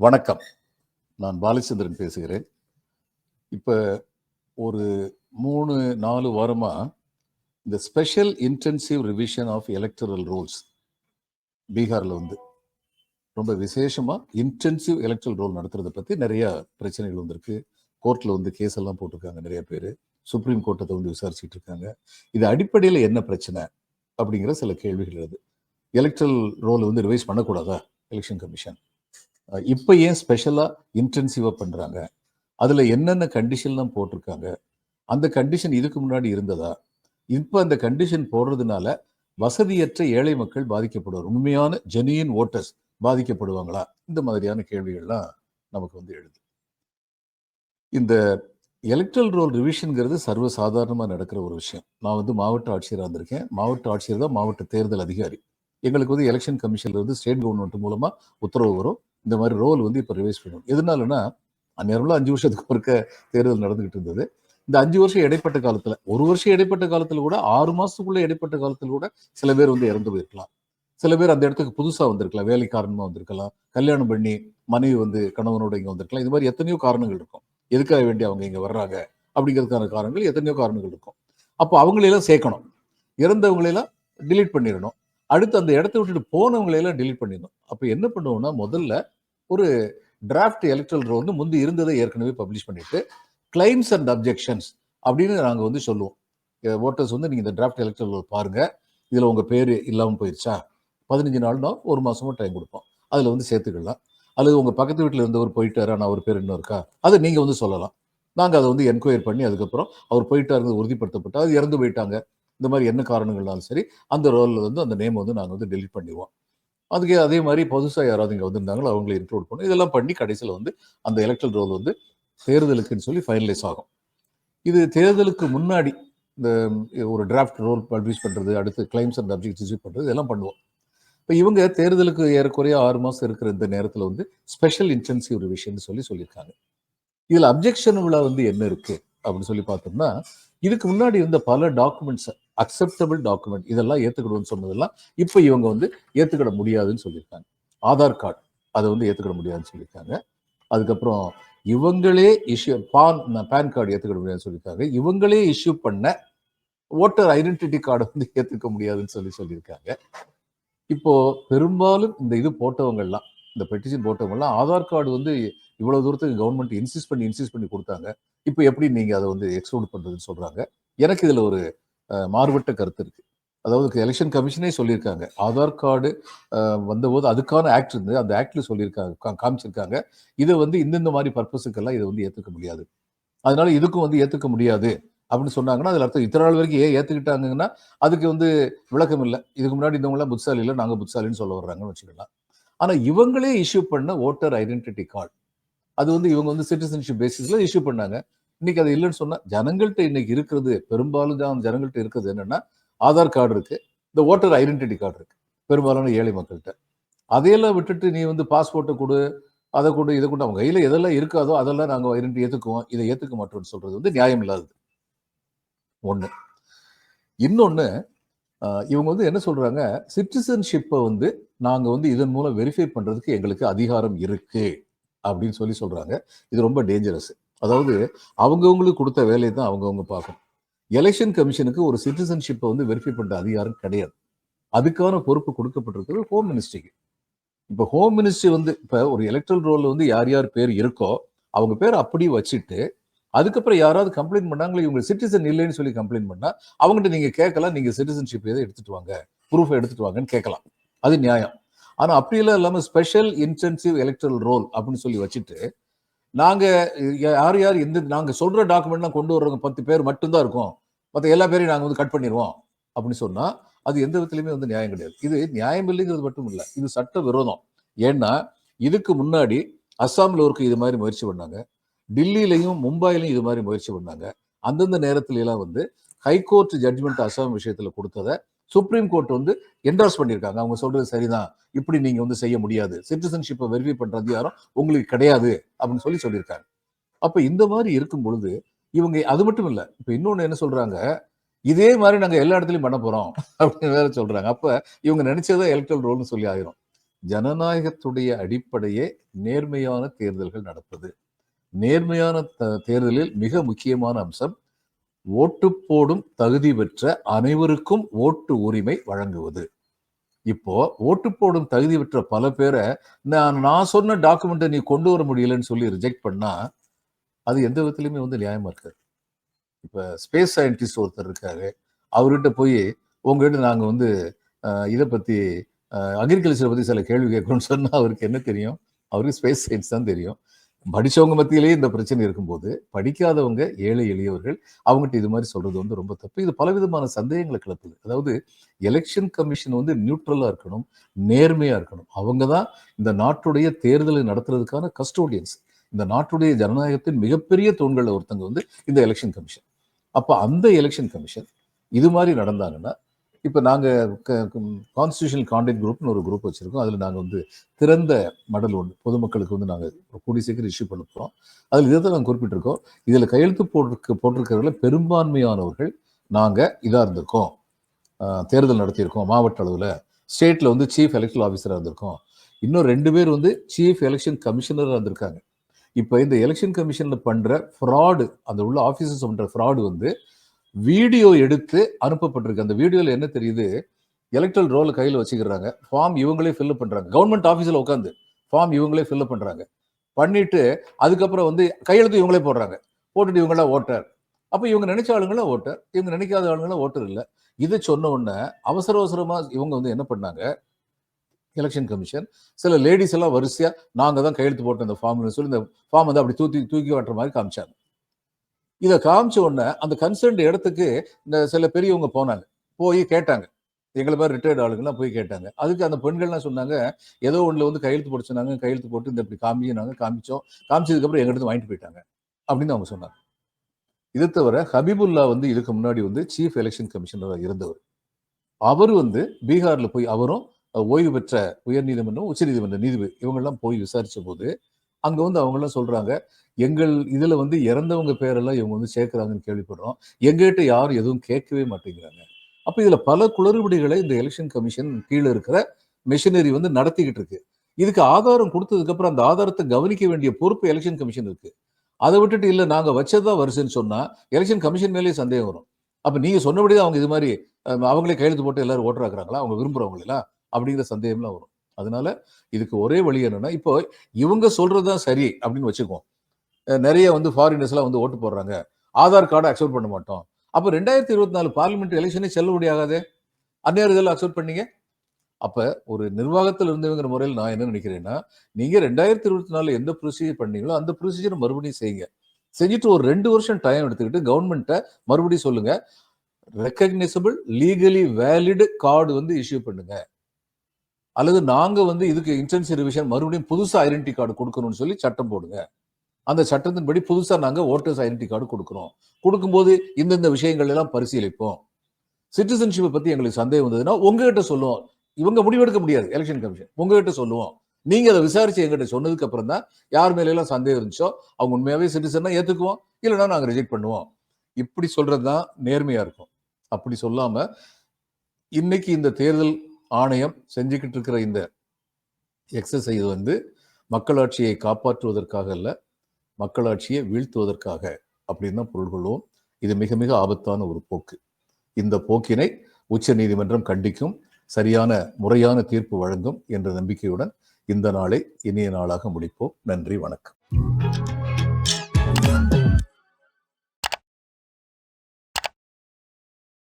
வணக்கம். நான் பாலச்சந்திரன் பேசுகிறேன். இப்போ ஒரு மூணு நாலு வாரமாக இந்த special intensive revision of electoral rules பீகாரில் வந்து ரொம்ப விசேஷமாக இன்டென்சிவ் எலக்ட்ரல் ரோல் நடத்துறதை பற்றி நிறையா பிரச்சனைகள் வந்திருக்கு. கோர்ட்டில் வந்து கேஸ் எல்லாம் போட்டிருக்காங்க நிறைய பேர். சுப்ரீம் கோர்ட்டை வந்து விசாரிச்சுட்டு இருக்காங்க. இது அடிப்படையில் என்ன பிரச்சனை அப்படிங்கிற சில கேள்விகள் எழுது எலக்ட்ரல் ரோல் வந்து ரிவைஸ் பண்ணக்கூடாதா? எலெக்ஷன் கமிஷன் இப்போ ஏன் ஸ்பெஷலாக இன்டென்சிவாக பண்ணுறாங்க அதில் என்னென்ன கண்டிஷன்லாம் போட்டிருக்காங்க? அந்த கண்டிஷன் இதுக்கு முன்னாடி இருந்ததா? இப்போ அந்த கண்டிஷன் போடுறதுனால வசதியற்ற ஏழை மக்கள் பாதிக்கப்படுவார். உண்மையான ஜெனியன் ஓட்டர்ஸ் பாதிக்கப்படுவாங்களா? இந்த மாதிரியான கேள்விகள்லாம் நமக்கு வந்து எழுது. இந்த எலக்ட்ரல் ரோல் ரிவிஷனுங்கிறது சர்வசாதாரணமாக நடக்கிற ஒரு விஷயம். நான் வந்து மாவட்ட ஆட்சியராக இருந்திருக்கேன். மாவட்ட ஆட்சியர் தான் மாவட்ட தேர்தல் அதிகாரி. எங்களுக்கு வந்து எலெக்ஷன் கமிஷன்ல இருந்து ஸ்டேட் கவர்மெண்ட் மூலமாக உத்தரவு வரும். இந்த மாதிரி ரோல் வந்து இப்போ ரிவைஸ் பண்ணும் எதனாலன்னா அந்நேரம்ல அஞ்சு வருஷத்துக்கு ஒருக்க தேர்தல் நடந்துகிட்டு இருந்தது. இந்த அஞ்சு வருஷம் இடைப்பட்ட காலத்துல ஒரு வருஷம் இடைப்பட்ட காலத்துல கூட ஆறு மாசத்துக்குள்ள இடைப்பட்ட காலத்துல கூட சில பேர் வந்து இறந்து போயிருக்கலாம். சில பேர் அந்த இடத்துக்கு புதுசா வந்திருக்கலாம். வேலை காரணமா வந்திருக்கலாம். கல்யாணம் பண்ணி மனைவி வந்து கணவனோட இங்க வந்திருக்கலாம். இது மாதிரி எத்தனையோ காரணங்கள் இருக்கும். எதுக்காக வேண்டி அவங்க இங்க வர்றாங்க அப்படிங்கிறதுக்கான காரணங்கள் எத்தனையோ காரணங்கள் இருக்கும். அப்போ அவங்களையெல்லாம் சேர்க்கணும். இறந்தவங்களையெல்லாம் டிலீட் பண்ணிடணும். அடுத்து அந்த இடத்த விட்டுட்டு போனவங்களையெல்லாம் டிலீட் பண்ணிடணும். அப்போ என்ன பண்ணுவோம்னா முதல்ல ஒரு டிராஃப்ட் எலக்ட்ரல் ரோல் வந்து முந்தி இருந்ததை ஏற்கனவே பப்ளிஷ் பண்ணிட்டு கிளைம்ஸ் அண்ட் அப்ஜெக்ஷன்ஸ் அப்படின்னு நாங்கள் வந்து சொல்லுவோம். ஓட்டர்ஸ் வந்து நீங்கள் இந்த டிராஃப்ட் எலக்ட்ரல் ரோல் பாருங்கள் இதில் உங்கள் பேர் இல்லாமல் போயிடுச்சா பதினஞ்சு நாள்னா ஒரு மாதமும் டைம் கொடுப்போம். அதில் வந்து சேர்த்துக்கலாம். அல்லது உங்கள் பக்கத்து வீட்டில் இருந்தவர் போயிட்டாரா நான் அவர் பேர் இன்னும் இருக்கா? அதை நீங்கள் வந்து சொல்லலாம். நாங்கள் அதை வந்து என்கொயர் பண்ணி அதுக்கப்புறம் அவர் போயிட்டாருங்கிறது உறுதிப்படுத்தப்பட்டு அது இறந்து போயிட்டாங்க. இந்த மாதிரி என்ன காரணங்கள்னாலும் சரி அந்த ரோலில் வந்து அந்த நேம் வந்து நாங்கள் வந்து டெலிட் பண்ணிடுவோம். அதுக்கு அதே மாதிரி புதுசாக யாராவது இங்கே வந்திருந்தாங்களோ அவங்களை இன்க்ளூட் பண்ணும் இதெல்லாம் பண்ணி கடைசியில் வந்து அந்த எலக்ட்ரல் ரோல் வந்து தேர்தலுக்குன்னு சொல்லி ஃபைனலைஸ் ஆகும். இது தேர்தலுக்கு முன்னாடி இந்த ஒரு டிராஃப்ட் ரோல் பப்ளிஷ் பண்ணுறது அடுத்து கிளைம்ஸ் அண்ட் அப்ஜெக்ட் ரிசீவ் பண்ணுறது இதெல்லாம் பண்ணுவோம். இப்போ இவங்க தேர்தலுக்கு ஏறக்குறைய ஆறு மாதம் இருக்கிற இந்த நேரத்தில் வந்து ஸ்பெஷல் இன்டென்சிவ் ரிவிஷன் சொல்லி சொல்லியிருக்காங்க. இதில் அப்ஜெக்ஷன் விழா வந்து என்ன இருக்குது அப்படின்னு சொல்லி பார்த்தோம்னா இதுக்கு முன்னாடி இருந்த பல டாக்குமெண்ட்ஸை அக்செப்டபிள் டாக்குமெண்ட் இதெல்லாம் ஏற்றுக்கிடுவோம்னு சொன்னதெல்லாம் இப்போ இவங்க வந்து ஏற்றுக்கிட முடியாதுன்னு சொல்லியிருக்காங்க. ஆதார் கார்டு அதை வந்து ஏற்றுக்கிட முடியாதுன்னு சொல்லியிருக்காங்க. அதுக்கப்புறம் இவங்களே இஷ்யூ பான் பேன் கார்டு ஏற்றுக்கிட முடியாதுன்னு சொல்லியிருக்காங்க. இவங்களே இஷ்யூ பண்ண ஓட்டர் ஐடென்டிட்டி கார்டை வந்து ஏற்றுக்க முடியாதுன்னு சொல்லி சொல்லியிருக்காங்க. இப்போ பெரும்பாலும் இந்த இது போட்டவங்கள்லாம் இந்த பெட்டிஷன் போட்டவங்கள்லாம் ஆதார் கார்டு வந்து இவ்வளோ தூரத்துக்கு கவர்மெண்ட் இன்சிஸ்ட் பண்ணி இன்சிஸ்ட் பண்ணி கொடுத்தாங்க. இப்போ எப்படி நீங்கள் அதை வந்து எக்ஸ்க்ளூட் பண்ணுறதுன்னு சொல்கிறாங்க எனக்கு இதில் ஒரு மாறுபட்ட கருத்து இருக்கு. அதாவது எலெக்ஷன் கமிஷனே சொல்லியிருக்காங்க. ஆதார் கார்டு வந்தபோது அதுக்கான ஆக்ட் இருந்து அந்த ஆக்ட்ல சொல்லியிருக்காங்க காமிச்சிருக்காங்க. இதை வந்து இந்தந்த மாதிரி பர்பஸுக்கெல்லாம் இதை வந்து ஏற்றுக்க முடியாது. அதனால இதுக்கும் வந்து ஏற்றுக்க முடியாது அப்படின்னு சொன்னாங்கன்னா அதில் அர்த்தம். இத்தனை நாள் வரைக்கும் ஏன் ஏற்றுக்கிட்டாங்கன்னா அதுக்கு வந்து விளக்கம் இல்லை. இதுக்கு முன்னாடி இருந்தவங்களாம் புட்சாலி இல்லை நாங்கள் புட்சாலின்னு சொல்ல வர்றாங்கன்னு வச்சுக்கலாம். ஆனால் இவங்களே இஷ்யூ பண்ண ஓட்டர் ஐடென்டிட்டி கார்டு அது வந்து இவங்க வந்து சிட்டிசன்ஷிப் பேசிஸில் இஷ்யூ பண்ணாங்க. இன்னைக்கு அது இல்லைன்னு சொன்னா ஜனங்கள்கிட்ட இன்னைக்கு இருக்கிறது பெரும்பாலும் தான் ஜனங்கள்கிட்ட இருக்கிறது என்னன்னா ஆதார் கார்டு இருக்கு இந்த ஓட்டர் ஐடென்டிட்டி கார்டு இருக்கு பெரும்பாலான ஏழை மக்கள்கிட்ட. அதையெல்லாம் விட்டுட்டு நீ வந்து பாஸ்போர்ட்டை கொடு அதை கொண்டு இதை கொண்டு அவங்க கையில் எதெல்லாம் இருக்காதோ அதெல்லாம் நாங்கள் ஐடென்டி ஏற்றுக்குவோம் இதை ஏற்றுக்க மாட்டோம்னு சொல்றது வந்து நியாயம் இல்லாதது. ஒன்று இன்னொன்று இவங்க வந்து என்ன சொல்றாங்க சிட்டிசன்ஷிப்பை வந்து நாங்கள் வந்து இதன் மூலம் வெரிஃபை பண்ணுறதுக்கு எங்களுக்கு அதிகாரம் இருக்கு அப்படின்னு சொல்லி சொல்றாங்க. இது ரொம்ப டேஞ்சரஸ். அதாவது அவங்கவுங்களுக்கு கொடுத்த வேலையை தான் அவங்கவுங்க பார்க்கணும். எலெக்ஷன் கமிஷனுக்கு ஒரு சிட்டிசன்ஷிப்பை வந்து வெரிஃபை பண்ணுற அதிகாரம் கிடையாது. அதுக்கான பொறுப்பு கொடுக்கப்பட்டிருக்கிறது ஹோம் மினிஸ்ட்ரிக்கு இப்போ ஹோம் மினிஸ்ட்ரி வந்து இப்போ ஒரு எலக்ட்ரல் ரோலில் வந்து யார் யார் பேர் இருக்கோ அவங்க பேர் அப்படியே வச்சுட்டு அதுக்கப்புறம் யாராவது கம்ப்ளைண்ட் பண்ணாங்களே இவங்க சிட்டிசன் இல்லைன்னு சொல்லி கம்ப்ளைண்ட் பண்ணா அவங்ககிட்ட நீங்க கேட்கலாம் நீங்க சிட்டிசன்ஷிப் எதை எடுத்துட்டு வாங்க ப்ரூஃப் எடுத்துட்டு வாங்கன்னு கேட்கலாம். அது நியாயம். ஆனால் அப்படியெல்லாம் இல்லாம ஸ்பெஷல் இன்டென்சிவ் எலக்ட்ரல் ரோல் அப்படின்னு சொல்லி வச்சுட்டு நாங்கள் யார் யார் எந்த நாங்கள் சொல்கிற டாக்குமெண்ட்லாம் கொண்டு வர்றவங்க பத்து பேர் மட்டும்தான் இருக்கும். மற்ற எல்லா பேரையும் நாங்கள் வந்து கட் பண்ணிடுவோம் அப்படின்னு சொன்னால் அது எந்த விதத்துலையுமே வந்து நியாயம் கிடையாது. இது நியாயம் இல்லைங்கிறது மட்டும் இல்லை இது சட்ட விரோதம் ஏன்னா இதுக்கு முன்னாடி அஸ்ஸாமில் ஒருக்கு இது மாதிரி முயற்சி பண்ணாங்க. டில்லியிலையும் மும்பையிலையும் இது மாதிரி முயற்சி பண்ணாங்க. அந்தந்த நேரத்துல எல்லாம் வந்து ஹைகோர்ட் ஜட்ஜ்மெண்ட் அஸ்ஸாம் விஷயத்தில் கொடுத்ததை சுப்ரீம் கோர்ட் வந்து என்டார்ஸ் பண்ணியிருக்காங்க. அவங்க சொல்றது சரிதான். இப்படி நீங்க வந்து செய்ய முடியாது. சிட்டிசன்ஷிப்பை வெரிஃபை பண்ற அதிகாரம் உங்களுக்கு கிடையாது அப்படின்னு சொல்லி சொல்லியிருக்காங்க. அப்ப இந்த மாதிரி இருக்கும் பொழுது இவங்க அது மட்டும் இல்லை இப்ப இன்னொன்னு என்ன சொல்றாங்க? இதே மாதிரி நாங்க எல்லா இடத்துலயும் பண்ண போறோம் அப்படின்னு வேற சொல்றாங்க. அப்ப இவங்க நினைச்சதை எலக்ட்ரல் ரோல்னு சொல்லி ஆயிரும். ஜனநாயகத்துடைய அடிப்படையே நேர்மையான தேர்தல்கள் நடப்பது. நேர்மையான தேர்தலில் மிக முக்கியமான அம்சம் ஓட்டு போடும் தகுதி பெற்ற அனைவருக்கும் ஓட்டு உரிமை வழங்குவது. இப்போ ஓட்டு போடும் தகுதி பெற்ற பல பேரை நான் நான் சொன்ன டாக்குமெண்ட்டை நீ கொண்டு வர முடியலன்னு சொல்லி ரிஜெக்ட் பண்ணா அது எந்த விதத்துலையுமே வந்து நியாயமா இருக்காது. இப்ப ஸ்பேஸ் சயின்டிஸ்ட் ஒருத்தர் இருக்காரு. அவர்கிட்ட போய் உங்ககிட்ட நாங்க வந்து இதை பத்தி அக்ரிகல்ச்சரை பத்தி சில கேள்வி கேட்கணும்னு சொன்னா அவருக்கு என்ன தெரியும்? அவருக்கு ஸ்பேஸ் சயின்ஸ் தான் தெரியும். படிச்சவங்க மத்தியிலேயே இந்த பிரச்சனை இருக்கும்போது படிக்காதவங்க ஏழை எளியவர்கள் அவங்ககிட்ட இது மாதிரி சொல்றது வந்து ரொம்ப தப்பு. இது பலவிதமான சந்தேகங்களை கிளப்புது. அதாவது எலெக்ஷன் கமிஷன் வந்து நியூட்ரலாக இருக்கணும் நேர்மையாக இருக்கணும். அவங்க தான் இந்த நாட்டுடைய தேர்தலை நடத்துறதுக்கான கஸ்டோடியன்ஸ் இந்த நாட்டுடைய ஜனநாயகத்தின் மிகப்பெரிய தூண்களில் ஒருத்தங்க வந்து இந்த எலெக்ஷன் கமிஷன் அப்போ அந்த எலெக்ஷன் கமிஷன் இது மாதிரி நடந்தாங்கன்னா இப்போ நாங்கள் கான்ஸ்டியூஷனல் கான்டெக்ட் குரூப்னு ஒரு குரூப் வச்சுருக்கோம். அதில் நாங்கள் வந்து திறந்த மடல் ஒன்று பொதுமக்களுக்கு வந்து நாங்கள் கூடி சீக்கிரம் இஷ்யூ பண்ண போகிறோம் அதில் இதை தான் நாங்கள் குறிப்பிட்டிருக்கோம். இதில் கையெழுத்து போட்டிருக்க போட்டிருக்கிறவர்கள பெரும்பான்மையானவர்கள் நாங்கள் இதாக இருந்திருக்கோம். தேர்தல் நடத்தியிருக்கோம். மாவட்ட அளவில் ஸ்டேட்டில் வந்து சீஃப் எலெக்ஷன் ஆஃபீஸராக இருந்திருக்கோம். இன்னும் ரெண்டு பேர் வந்து சீஃப் எலெக்ஷன் கமிஷனராக இருந்திருக்காங்க. இப்போ இந்த எலெக்ஷன் கமிஷனில் பண்ணுற ஃப்ராடு அந்த உள்ள ஆஃபீஸர்ஸ் பண்ணுற ஃப்ராடு வந்து வீடியோ எடுத்து அனுப்பப்பட்டிருக்கு. அந்த வீடியோவில் என்ன தெரியுது? எலக்ட்ரல் ரோல் கையில் வச்சுக்கிறாங்க. ஃபார்ம் இவங்களே ஃபில்லப் பண்ணுறாங்க கவர்மெண்ட் ஆஃபீஸில் உட்காந்து ஃபார்ம் இவங்களே ஃபில்லப் பண்ணுறாங்க பண்ணிட்டு அதுக்கப்புறம் வந்து கையெழுத்து இவங்களே போடுறாங்க. போட்டுட்டு இவங்களாம் ஓட்டர். அப்போ இவங்க நினைச்ச ஆளுங்களாம் ஓட்டர். இவங்க நினைக்காத ஆளுங்களாம் ஓட்டர் இல்லை. இதை சொன்ன உடனே அவசர அவசரமாக இவங்க வந்து என்ன பண்ணாங்க? எலெக்ஷன் கமிஷன் சில லேடிஸ் எல்லாம் வரிசையாக நாங்கள் தான் கையெழுத்து போட்டோம் இந்த ஃபார்ம்னு சொல்லி இந்த ஃபார்ம் வந்து அப்படி தூக்கி தூக்கி காட்டுற மாதிரி காமிச்சாங்க. இதை காமிச்ச உடனே அந்த கன்சர்ன்ட் இடத்துக்கு இந்த சில பெரியவங்க போனாங்க. போய் கேட்டாங்க. எங்களை மாதிரி ரிட்டையர்ட் ஆளுங்கெல்லாம் போய் கேட்டாங்க. அதுக்கு அந்த பெண்கள்லாம் சொன்னாங்க ஏதோ ஒண்ணுல வந்து கையெழுத்து போட்டு சொன்னாங்க கையெழுத்து போட்டு இந்த இப்படி காமிச்சினாங்க காமிச்சோம். காமிச்சதுக்கப்புறம் எங்கிட்ட வாங்கிட்டு போயிட்டாங்க அப்படின்னு அவங்க சொன்னாங்க. இதை தவிர ஹபீபுல்லா வந்து இதுக்கு முன்னாடி வந்து சீஃப் எலெக்ஷன் கமிஷனராக இருந்தவர். அவர் வந்து பீகார்ல போய் அவரும் ஓய்வு பெற்ற உயர்நீதிமன்றம் உச்சநீதிமன்ற நீதிபதி இவங்கெல்லாம் போய் விசாரிச்ச போது அங்க வந்து அவங்களாம் சொல்கிறாங்க சொல்றாங்க? எங்கள் இதுல வந்து இறந்தவங்க பேரெல்லாம் இவங்க வந்து சேர்க்கிறாங்கன்னு கேள்விப்படுறோம். எங்ககிட்ட யாரும் எதுவும் கேட்கவே மாட்டேங்கிறாங்க. அப்ப இதுல பல குளறுபடிகளை இந்த எலெக்ஷன் கமிஷன் கீழே இருக்கிற மிஷினரி வந்து நடத்திக்கிட்டு இருக்கு. இதுக்கு ஆதாரம் கொடுத்ததுக்கு அப்புறம் அந்த ஆதாரத்தை கவனிக்க வேண்டிய பொறுப்பு எலெக்ஷன் கமிஷன் இருக்கு. அதை விட்டுட்டு இல்லை நாங்கள் வச்சதுதான் வருஷன்னு சொன்னால் எலெக்ஷன் கமிஷன் மேலேயே சந்தேகம் வரும். அப்போ நீங்கள் சொன்னபடி தான் அவங்க இது மாதிரி அவங்களே கையெழுத்து போட்டு எல்லாரும் ஓட்டராக்குறாங்களா அவங்க விரும்புகிறவங்களா அப்படிங்கிற சந்தேகம்லாம் வரும். அதனால இதுக்கு ஒரே வழி என்னன்னா இப்போ இவங்க சொல்றதுதான் சரி அப்படின்னு வச்சுக்குவோம். நிறைய வந்து ஃபாரினர்ஸ்லாம் வந்து ஓட்டு போடுறாங்க. ஆதார் கார்டை அக்செப்ட் பண்ண மாட்டோம். அப்போ ரெண்டாயிரத்தி இருபத்தி நாலு பார்லிமெண்ட் எலெக்ஷனே செல்லுபடியாகாதே அந்நேரம் இதெல்லாம் அக்செப்ட் பண்ணீங்க? அப்போ ஒரு நிர்வாகத்தில் இருந்தவங்கிற முறையில் நான் என்ன நினைக்கிறேன்னா நீங்கள் ரெண்டாயிரத்தி இருபத்தி நாலு எந்த ப்ரொசீஜர் பண்ணீங்களோ அந்த ப்ரொசீஜர் மறுபடியும் செய்யுங்க. செஞ்சுட்டு ஒரு ரெண்டு வருஷம் டைம் எடுத்துக்கிட்டு கவர்மெண்ட்டை மறுபடியும் சொல்லுங்க. ரெக்கக்னைசபிள் லீகலி வேலிடு கார்டு வந்து இஷ்யூ பண்ணுங்க. அல்லது நாங்கள் வந்து இதுக்கு இன்டென்சிவ் ரிவிஷன் மறுபடியும் புதுசாக ஐடென்டி கார்டு கொடுக்கணும்னு சொல்லி சட்டம் போடுங்க. அந்த சட்டத்தின்படி புதுசாக நாங்கள் ஓட்டர்ஸ் ஐடென்டி கார்டு கொடுக்குறோம். கொடுக்கும்போது இந்தந்த விஷயங்கள் எல்லாம் பரிசீலிப்போம். சிட்டிசன்ஷிப்பை பற்றி எங்களுக்கு சந்தேகம் வந்ததுன்னா உங்ககிட்ட சொல்லுவோம். இவங்க முடிவெடுக்க முடியாது எலெக்ஷன் கமிஷன் உங்ககிட்ட சொல்லுவோம். நீங்கள் அதை விசாரிச்சு எங்கிட்ட சொன்னதுக்கு அப்புறம் தான் யார் மேல எல்லாம் சந்தேகம் இருந்துச்சோ அவங்க உண்மையாகவே சிட்டிசன்னா ஏற்றுக்குவோம் இல்லைன்னா நாங்கள் ரிஜெக்ட் பண்ணுவோம். இப்படி சொல்கிறது தான் நேர்மையாக இருக்கும். அப்படி சொல்லாமல் இன்னைக்கு இந்த தேர்தல் ஆணையம் செஞ்சுக்கிட்டு இருக்கிற இந்த எக்ஸசைஸ் வந்து மக்களாட்சியை காப்பாற்றுவதற்காக அல்ல மக்களாட்சியை வீழ்த்துவதற்காக அப்படின்னு தான் பொருள் கொள்வோம். இது மிக மிக ஆபத்தான ஒரு போக்கு. இந்த போக்கினை உச்ச நீதிமன்றம் கண்டிக்கும் சரியான முறையான தீர்ப்பு வழங்கும் என்ற நம்பிக்கையுடன் இந்த நாளை இனிய நாளாக முடிப்போம். நன்றி வணக்கம்.